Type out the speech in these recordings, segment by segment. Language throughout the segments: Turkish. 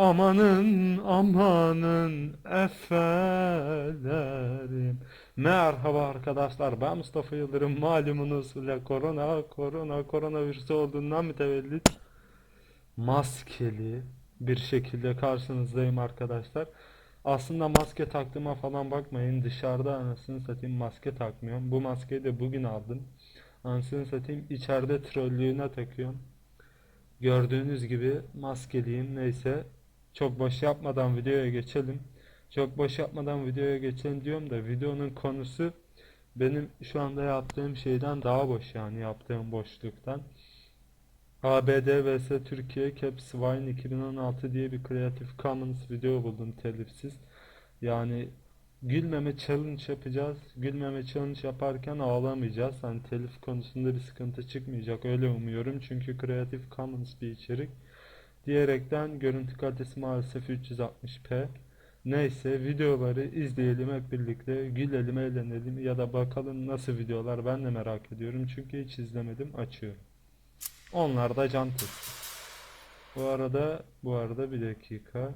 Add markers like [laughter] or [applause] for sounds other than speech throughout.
Amanın amanın efelerim. Merhaba arkadaşlar ben Mustafa Yıldırım malumunuz ile korona korona koronavirüsü olduğundan mütevellit maskeli bir şekilde karşınızdayım arkadaşlar. Aslında maske taktığıma falan bakmayın dışarıda anasını satayım maske takmıyorum. Bu maskeyi de bugün aldım. Anasını satayım içeride trollüğüne takıyorum. Gördüğünüz gibi maskeliyim neyse. Çok boş yapmadan videoya geçelim. Çok boş yapmadan videoya geçelim diyorum da videonun konusu benim şu anda yaptığım şeyden daha boş yani yaptığım boşluktan. ABD vs Türkiye Caps Wine 2016 diye bir Creative Commons video buldum telifsiz. Yani gülmeme challenge yapacağız. Gülmeme challenge yaparken ağlamayacağız. Hani telif konusunda bir sıkıntı çıkmayacak öyle umuyorum. Çünkü Creative Commons bir içerik. Diyerekten görüntü kalitesi maalesef 360p. Neyse videoları izleyelim hep birlikte. Gülelim, eğlenelim ya da bakalım nasıl videolar ben de merak ediyorum. Çünkü hiç izlemedim. Açıyorum. Onlar da can testi. Bu arada bu arada bir dakika.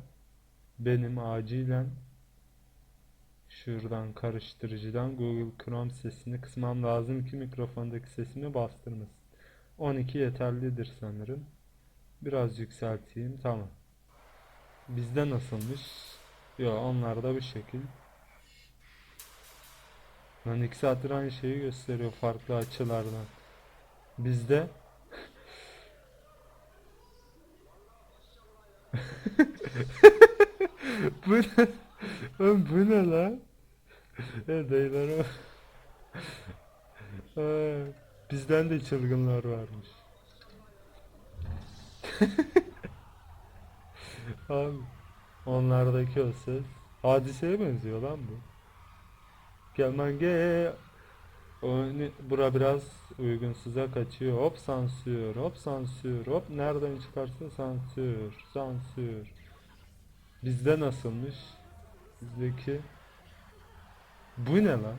Benim acilen şuradan karıştırıcıdan Google Chrome sesini kısmam lazım ki mikrofondaki sesimi bastırmasın. 12 yeterlidir sanırım. Biraz yükselteyim. Tamam. Bizde nasılmış? Yo onlar da bu şekil. Lan iki saattir aynı şeyi gösteriyor farklı açılardan. Bizde [laughs] Bu ne? Oğlum bu ne lan? Evet dayılarım. Aa, [laughs] Bizden de çılgınlar varmış. [laughs] Abi onlardaki o ses hadiseye benziyor lan bu. Gelmen ge bura biraz uygunsuza kaçıyor. Hop sansür, hop sansür, hop nereden çıkarsın sansür, sansür. Bizde nasılmış? Bizdeki bu ne lan?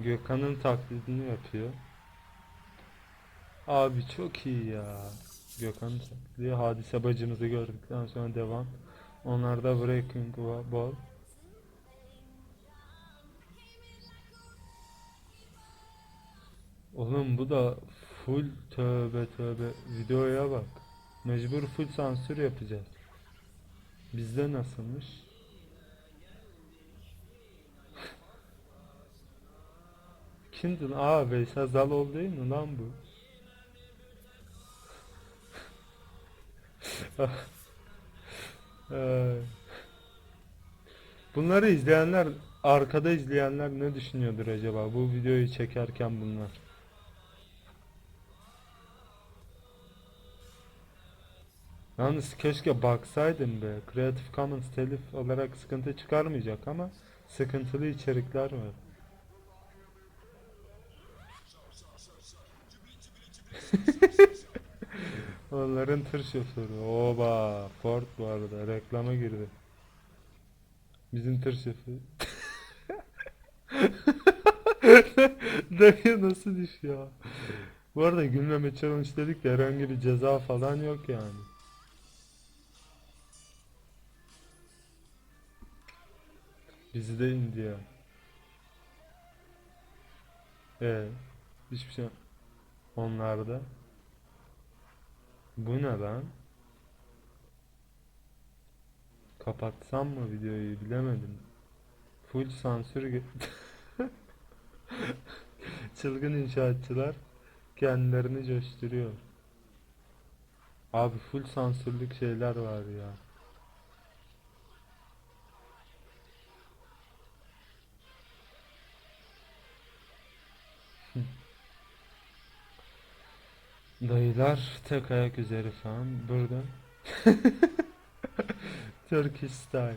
Gökhan'ın taklidini yapıyor. Abi çok iyi ya. Gökhan'ın taklidi. Hadise bacımızı gördükten sonra devam. Onlarda Breaking Ball. Oğlum bu da full tövbe tövbe videoya bak. Mecbur full sansür yapacağız. Bizde nasılmış? Aa Veysel Zaloğlu değil mi lan bu? [laughs] Bunları izleyenler, arkada izleyenler ne düşünüyordur acaba bu videoyu çekerken bunlar? Yalnız keşke baksaydım be. Creative Commons telif olarak sıkıntı çıkarmayacak ama sıkıntılı içerikler var. Onların tır şoförü. Oba, Ford bu arada reklama girdi. Bizim tır şoförü. [laughs] Dayı nasıl düşüyor? Bu arada gülmeme challenge dedik de herhangi bir ceza falan yok yani. Bizi de India. Ee, hiçbir şey onlarda. Bu ne lan? Kapatsam mı videoyu bilemedim. Full sansür [laughs] Çılgın inşaatçılar kendilerini coşturuyor. Abi full sansürlük şeyler var ya. Dayılar tek ayak üzeri falan burada. [laughs] Turkish style.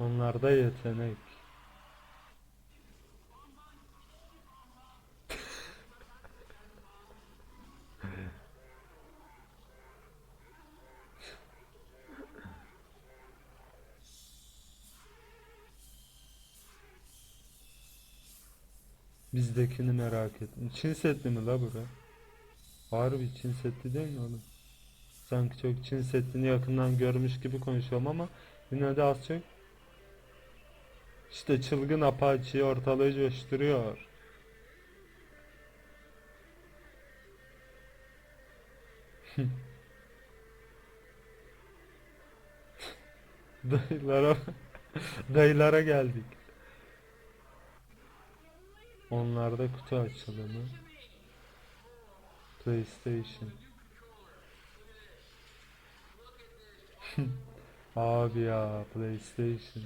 Onlarda yetenek. Bizdekini merak ettim. Çin setli mi la bura? Harbi Çin setli değil mi oğlum? Sanki çok Çin setini yakından görmüş gibi konuşuyorum ama yine de az çok işte çılgın Apache ortalığı coşturuyor. [laughs] Dayılara [laughs] dayılara geldik. Onlarda kutu açılımı. PlayStation. [laughs] Abi ya PlayStation.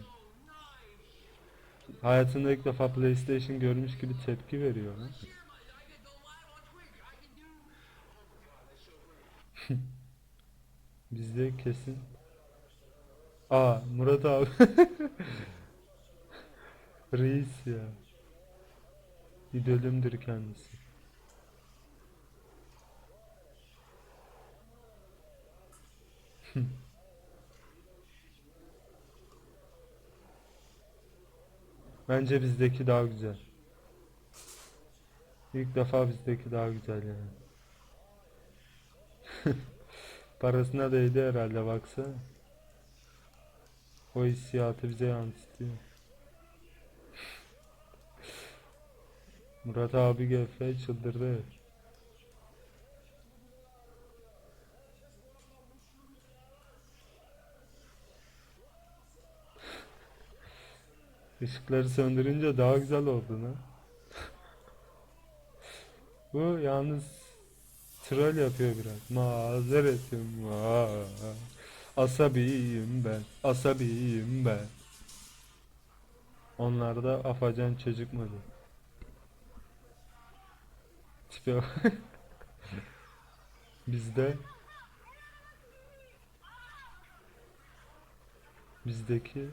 Hayatında ilk defa PlayStation görmüş gibi tepki veriyor. [laughs] Bizde kesin. Aa Murat abi. [laughs] Reis ya. İdolümdür kendisi. [laughs] Bence bizdeki daha güzel. İlk defa bizdeki daha güzel yani. [laughs] Parasına değdi herhalde baksana. O hissiyatı bize yansıtıyor. Murat abi GF çıldırdı. [laughs] Işıkları söndürünce daha güzel oldu lan. Bu yalnız troll yapıyor biraz. Mazeretim. Asabiyim ben. Asabiyim ben. Onlarda afacan çocuk modu. Tipe. [laughs] Bizde bizdeki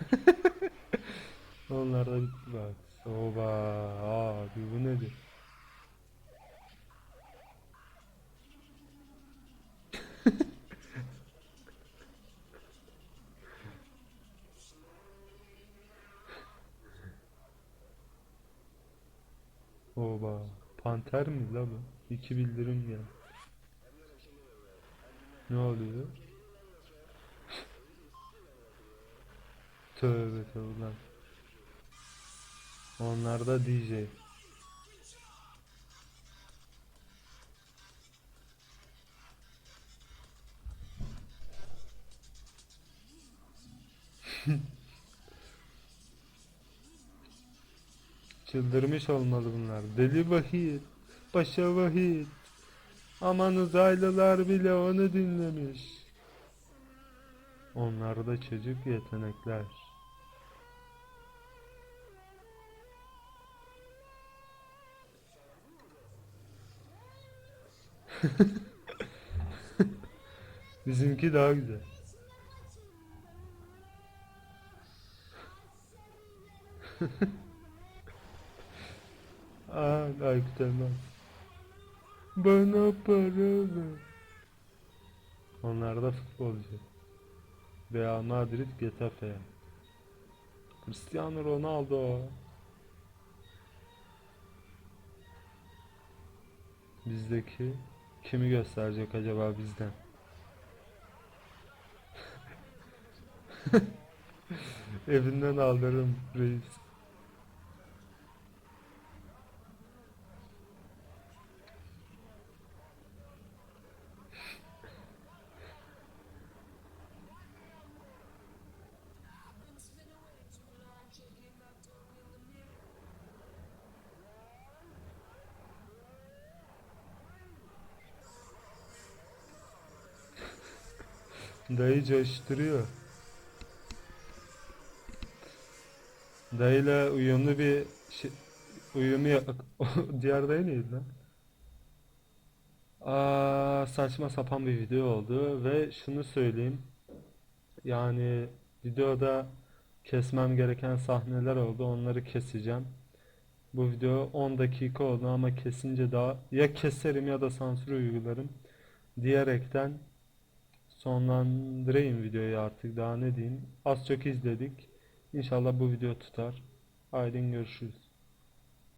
[laughs] Onlarda bitti bak. Oba abi bu nedir? Oba panter mi la bu? İki bildirim ya. Ne oluyor? Tövbe tövbe lan. Onlar da DJ. [laughs] Çıldırmış olmalı bunlar. Deli vahit, paşa vahit. Aman uzaylılar bile onu dinlemiş. Onlarda çocuk yetenekler. [laughs] Bizimki daha güzel. [laughs] Aa, Aykut Elmas. Bana para ver. Onlar da futbolcu. Real Madrid Getafe. Cristiano Ronaldo. Bizdeki kimi gösterecek acaba bizden? [laughs] Evinden aldırırım reis. Dayı coşturuyor. Dayıyla uyumlu bir şey, uyumu ya- [laughs] diğer dayı neydi lan? Aa, saçma sapan bir video oldu ve şunu söyleyeyim. Yani videoda kesmem gereken sahneler oldu. Onları keseceğim. Bu video 10 dakika oldu ama kesince daha ya keserim ya da sansür uygularım diyerekten sonlandırayım videoyu artık daha ne diyeyim. Az çok izledik. İnşallah bu video tutar. Haydi görüşürüz.